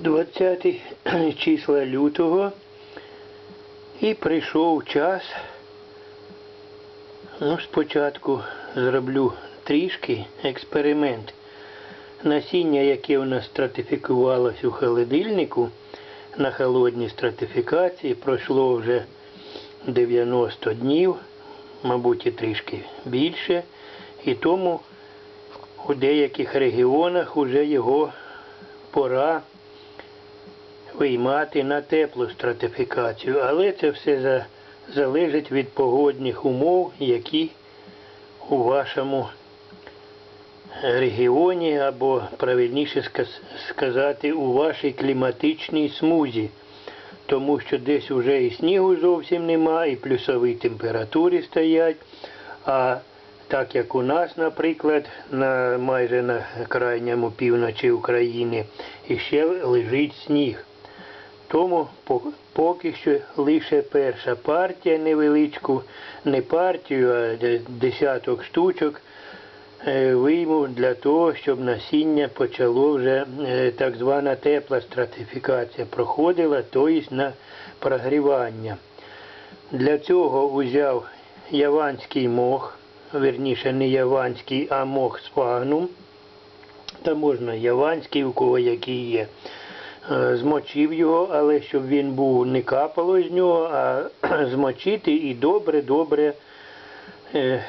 20 числа лютого і прийшов час. Ну, спочатку зроблю трішки експеримент. Насіння, яке у нас стратифікувалось у холодильнику на холодній стратифікації, пройшло вже 90 днів, мабуть, і трішки більше. І тому у деяких регіонах вже його пора виймати на теплу стратифікацію. Але це все за, залежить від погодних умов, які у вашому регіоні, або правильніше сказати, у вашій кліматичній смузі. Тому що десь вже і снігу зовсім нема, і плюсові температури стоять. А так як у нас, наприклад, на майже на крайньому півночі України іще лежить сніг. Тому поки що лише перша партія невеличку, не партію, а десяток штучок е, вийму для того, щоб насіння почало вже е, так звана тепла стратифікація проходила, тобто на прогрівання. Для цього узяв яванський мох, верніше не яванський, а мох спагнум. Та можна яванський, у кого який є. Е, Змочив його, але щоб він був не капало з нього, а змочити і добре-добре, е, е,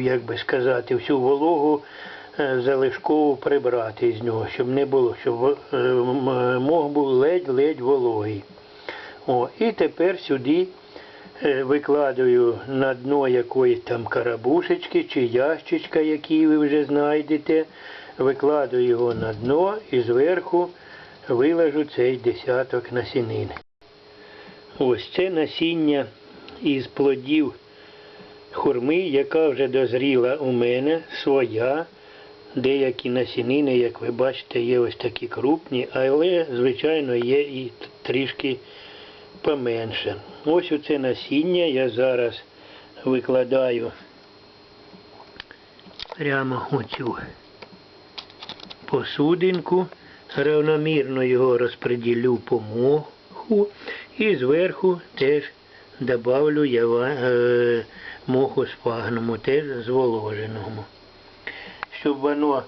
як би сказати, всю вологу залишкову прибрати з нього, щоб не було, щоб м- мох був ледь-ледь вологий. О, і тепер сюди викладаю на дно якоїсь там карабушечки чи ящичка, який ви вже знайдете. Викладаю його на дно і зверху виложу цей десяток насінин. Ось це насіння із плодів хурми, яка вже дозріла у мене, своя. Деякі насінини, як ви бачите, є ось такі крупні, але, звичайно, є і трішки поменше. Ось оце насіння я зараз викладаю прямо у цю посудинку, равномірно його розподілю по моху і зверху теж добавлю ява, е, моху спагному, теж зволоженого. Щоб воно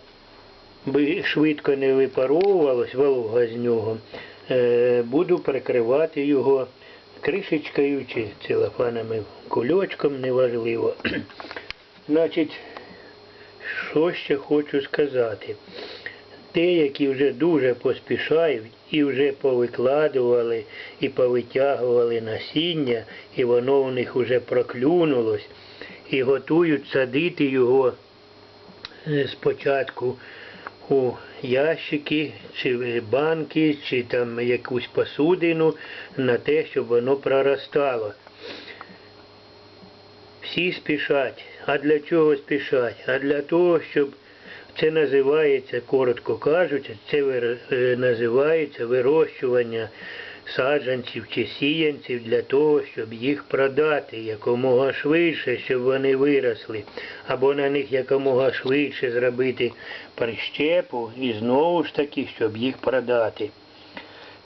швидко не випаровувалось, волога з нього, е, буду прикривати його кришечкою чи целофановим кульочком, неважливо. Значить, що ще хочу сказати. Деякі вже дуже поспішають і вже повикладували і повитягували насіння, і воно у них вже проклюнулось, і готують садити його е, спочатку у ящики, чи банки, чи там якусь посудину на те, щоб воно проростало. Всі спішать. А для чого спішать? А для того, щоб це називається, коротко кажучи, це е, називається вирощування саджанців чи сіянців для того, щоб їх продати якомога швидше, щоб вони виросли, або на них якомога швидше зробити прищепу і знову ж таки, щоб їх продати.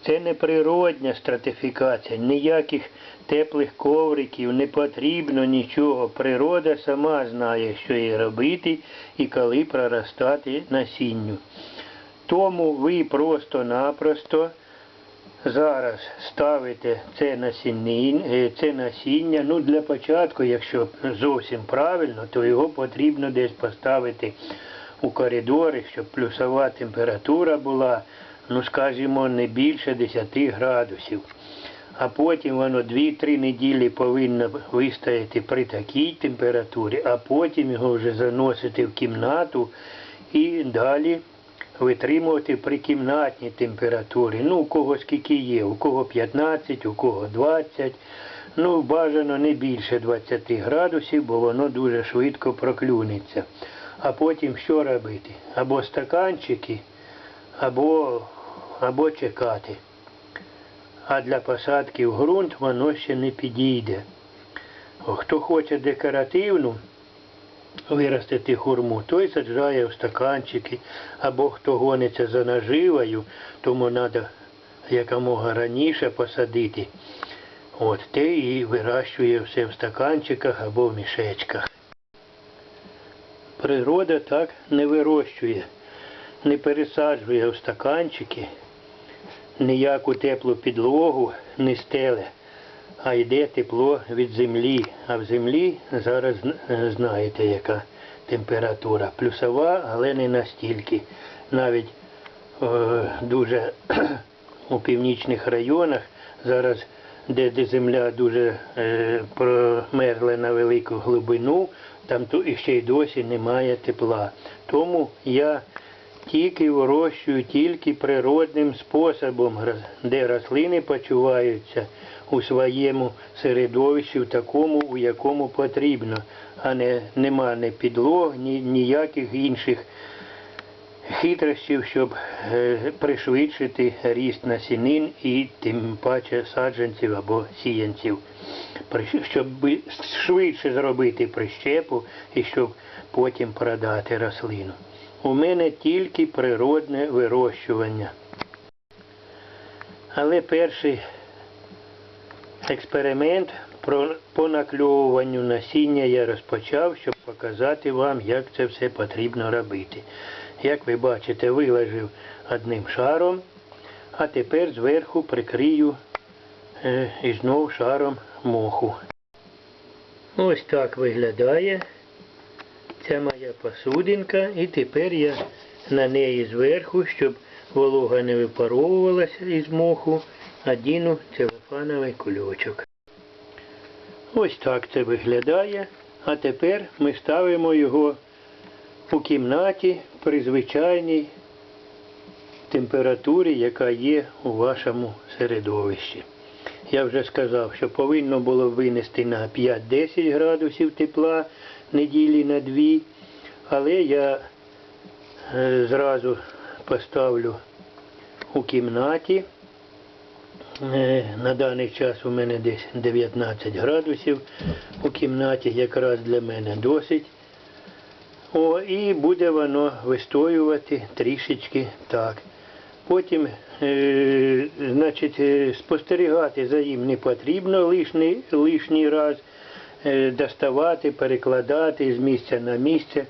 Це не природня стратифікація, ніяких теплих ковриків, не потрібно нічого. Природа сама знає, що їй робити і коли проростати насінню. Тому ви просто-напросто зараз ставите це насіння, е, це насіння. Ну, для початку, якщо зовсім правильно, то його потрібно десь поставити у коридори, щоб плюсова температура була, ну скажімо, не більше 10 градусів. А потім воно 2-3 неділі повинно вистояти при такій температурі, а потім його вже заносити в кімнату і далі витримувати при кімнатній температурі. Ну, у кого скільки є, у кого 15, у кого 20. Ну, бажано не більше 20 градусів, бо воно дуже швидко проклюнеться. А потім що робити? Або стаканчики, або, або чекати. А для посадки в ґрунт воно ще не підійде. Хто хоче декоративну виростити хурму, той саджає в стаканчики, або хто гониться за наживою, тому треба якомога раніше посадити. От, те і вирощує все в стаканчиках або в мішечках. Природа так не вирощує, не пересаджує в стаканчики, ніяку теплу підлогу не стеле, а йде тепло від землі. А в землі зараз знаєте, яка температура. Плюсова, але не настільки. Навіть е, дуже у північних районах зараз, де, де земля дуже е, промерзла на велику глибину, там то і ще й досі немає тепла. Тому я тільки вирощую тільки природним способом, де рослини почуваються у своєму середовищі, в такому, у якому потрібно, а не нема ні підлог, ні ніяких інших хитрощів, щоб е, пришвидшити ріст насінин і тим паче саджанців або сіянців, щоб швидше зробити прищепу і щоб потім продати рослину. У мене тільки природне вирощування. Але перший експеримент по накльовуванню насіння я розпочав, щоб показати вам, як це все потрібно робити. Як ви бачите, виложив одним шаром, а тепер зверху прикрию е, і знов шаром моху. Ось так виглядає моя посудинка, і тепер я на неї зверху, щоб волога не випаровувалася із моху, одіну целофановий кульочок. Ось так це виглядає. А тепер ми ставимо його у кімнаті при звичайній температурі, яка є у вашому середовищі. Я вже сказав, що повинно було винести на 5-10 градусів тепла неділі на дві, але я е, зразу поставлю у кімнаті. Е, На даний час у мене десь 19 градусів у кімнаті, якраз для мене досить. О, і буде воно вистоювати трішечки так. Потім, е, значить, е, спостерігати за їм не потрібно лишній, лишній раз, е, доставати, перекладати з місця на місце.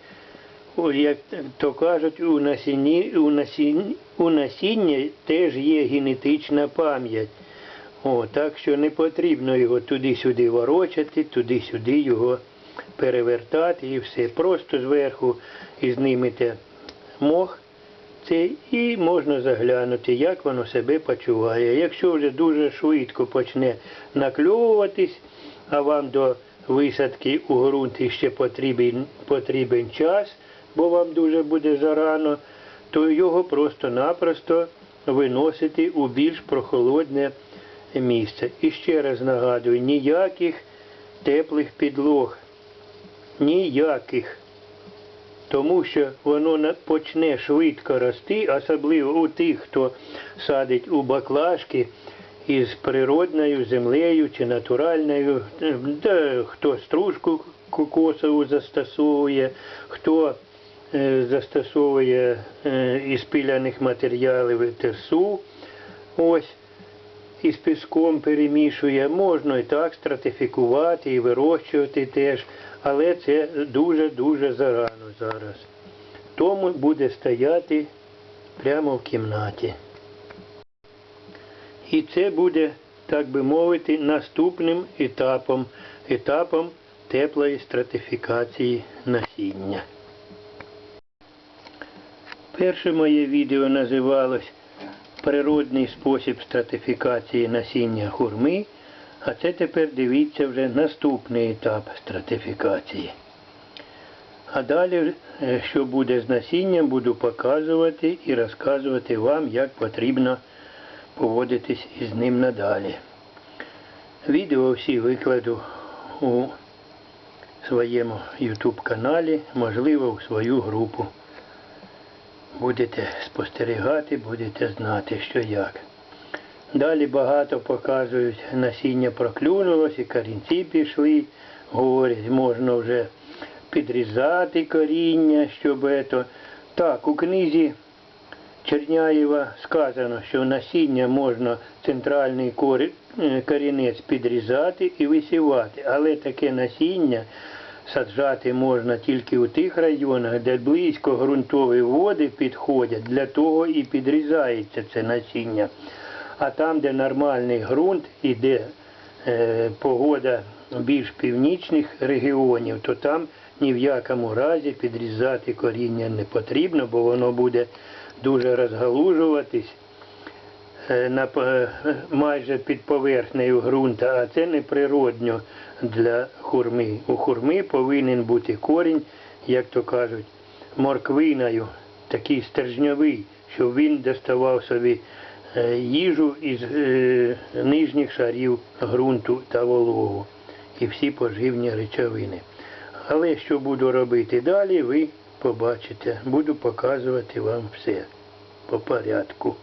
Як то кажуть, у насінні, у насінні, у насіння теж є генетична пам'ять. О, так що не потрібно його туди-сюди ворочати, туди-сюди його перевертати і все. Просто зверху і знімете мох цей і можна заглянути, як воно себе почуває. Якщо вже дуже швидко почне накльовуватись, а вам до висадки у ґрунт ще потрібен, потрібен час, бо вам дуже буде зарано, то його просто-напросто виносити у більш прохолодне місце. І ще раз нагадую, ніяких теплих підлог. Ніяких. Тому що воно почне швидко рости, особливо у тих, хто садить у баклажки із природною землею чи натуральною, е, да, хто стружку кокосову застосовує, хто застосовує е, із пиляних матеріалів терсу. Ось із піском перемішує, можна і так стратифікувати і вирощувати теж, але це дуже-дуже зарано зараз. Тому буде стояти прямо в кімнаті. І це буде, так би мовити, наступним етапом, етапом теплої стратифікації насіння. Перше моє відео називалось Природний спосіб стратифікації насіння хурми, а це тепер дивіться вже наступний етап стратифікації. А далі, е, що буде з насінням, буду показувати і розказувати вам, як потрібно поводитись із ним надалі. Відео всі викладу у своєму YouTube каналі, можливо, у свою групу. Будете спостерігати, будете знати, що як. Далі багато показують, насіння проклюнулось і корінці пішли. Говорять, можна вже підрізати коріння, щоб ето. Так, у книзі Черняєва сказано, що насіння можна центральний е, корінець підрізати і висівати, але таке насіння саджати можна тільки у тих районах, де близько ґрунтові води підходять, для того і підрізається це насіння. А там, де нормальний ґрунт і де е, погода більш північних регіонів, то там ні в якому разі підрізати коріння не потрібно, бо воно буде дуже розгалужуватись е, на, е, майже під поверхнею ґрунта, а це неприродньо для хурми. У хурми повинен бути корінь, як то кажуть, морквиною, такий стержньовий, щоб він доставав собі е, їжу із е, нижніх шарів ґрунту та вологу і всі поживні речовини. Але що буду робити далі, ви побачите. Буду показувати вам все по порядку.